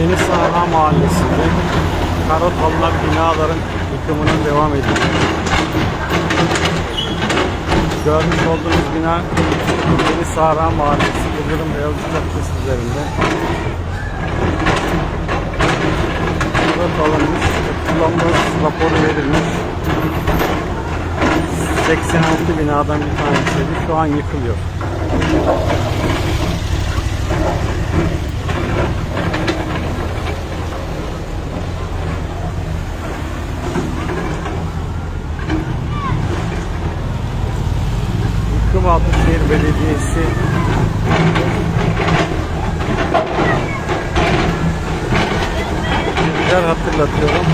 Yeni Sahra Mahallesi'nde karot alınan binaların yıkımının devam ediyor. Görmüş olduğunuz bina Yeni Sahra Mahallesi Yıldırım Beyazıt Caddesi üzerinde. Karot alınmış kullanma raporu verilmiş. 86 binadan bir tanesiydi. Şu an yıkılıyor. Altınşehir Belediyesi Tekrar hatırlatıyorum.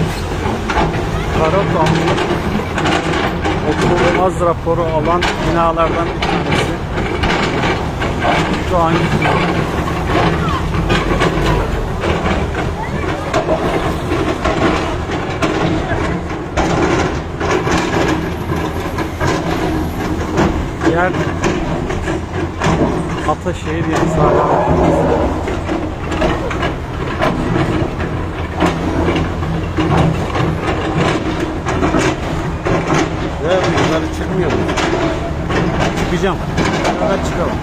Karot alınıp oturulmaz raporu alan binalardan bir tanesi. Şu an diğer Ataşehir yeni sahne. Ne yukarı çıkmıyor mu? Çıkacağım. Hemen çıkalım.